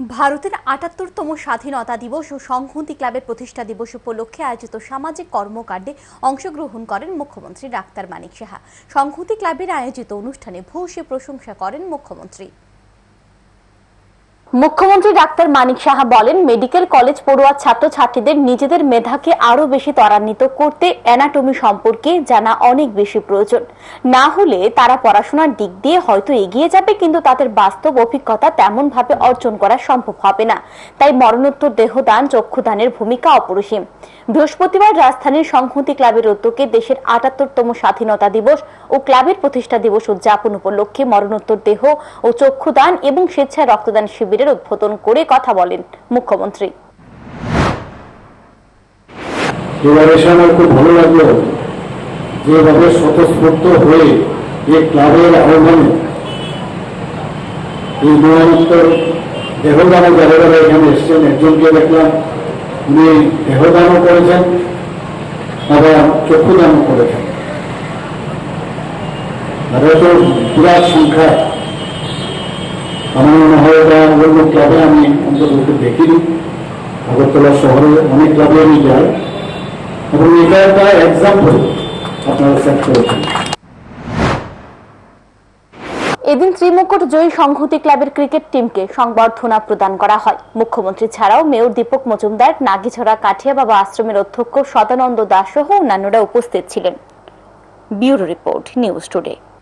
ভারতের আটাত্তরতম স্বাধীনতা দিবস ও সংহতি ক্লাবের প্রতিষ্ঠা দিবস উপলক্ষে আয়োজিত সামাজিক কর্মকাণ্ডে অংশগ্রহণ করেন মুখ্যমন্ত্রী ডাক্তার মানিক সাহা। সংহতি ক্লাবের আয়োজিত অনুষ্ঠানে ভূয়সী প্রশংসা করেন মুখ্যমন্ত্রী। মুখ্যমন্ত্রী ডাক্তার মানিক সাহা বলেন, মেডিকেল কলেজ পড়ুয়া ছাত্রছাত্রীদের নিজেদের মেধাকে আরও বেশি ত্বরান্বিত করতে অ্যানাটমি সম্পর্কে জানা অনেক বেশি প্রয়োজন। না হলে তারা পড়াশোনার দিক দিয়ে হয়তো এগিয়ে যাবে, কিন্তু তাদের বাস্তব অভিজ্ঞতা তেমন ভাবে অর্জন করা সম্ভব হবে না। তাই মরণোত্তর দেহদান চক্ষুদানের ভূমিকা অপরিসীম। বৃহস্পতিবার রাজধানীর সংহতি ক্লাবের উদ্যোগে দেশের আটাত্তরতম স্বাধীনতা দিবস ও ক্লাবের প্রতিষ্ঠা দিবস উদযাপন উপলক্ষে মরণোত্তর দেহ ও চক্ষুদান এবং স্বেচ্ছায় রক্তদান শিবিরের উদ্বোধন করে কথা বলেন মুখ্যমন্ত্রী। যেভাবে স্বতঃস্ফূর্ত হয়ে এই ক্লাবের আহ্বানে এই দেহদানও যারা যারা এখানে এসছেন। একজনকে দেখলাম, উনি দেহদানও করেছেন আবার চক্ষুদানও করেছেন। আর এত বিরাট সংখ্যা। আমার মনে হয় এটা অন্য ক্লাবে আমি অন্তত দেখিনি। আগরতলা শহরে অনেক ক্লাবে আমি যাই। এবং এটা একটা এক্সাম্পল আপনারা সেট করেছেন। এদিন ত্রিমুকুট জয়ী সংহতি ক্লাবের ক্রিকেট টিমকে সংবর্ধনা প্রদান করা হয়। মুখ্যমন্ত্রী ছাড়াও মেয়র দীপক মজুমদার, নাগিছড়া কাঠিয়া বাবা আশ্রমের অধ্যক্ষ সদানন্দ দাস সহ অন্যান্যরা উপস্থিত ছিলেন। Bureau report, news today.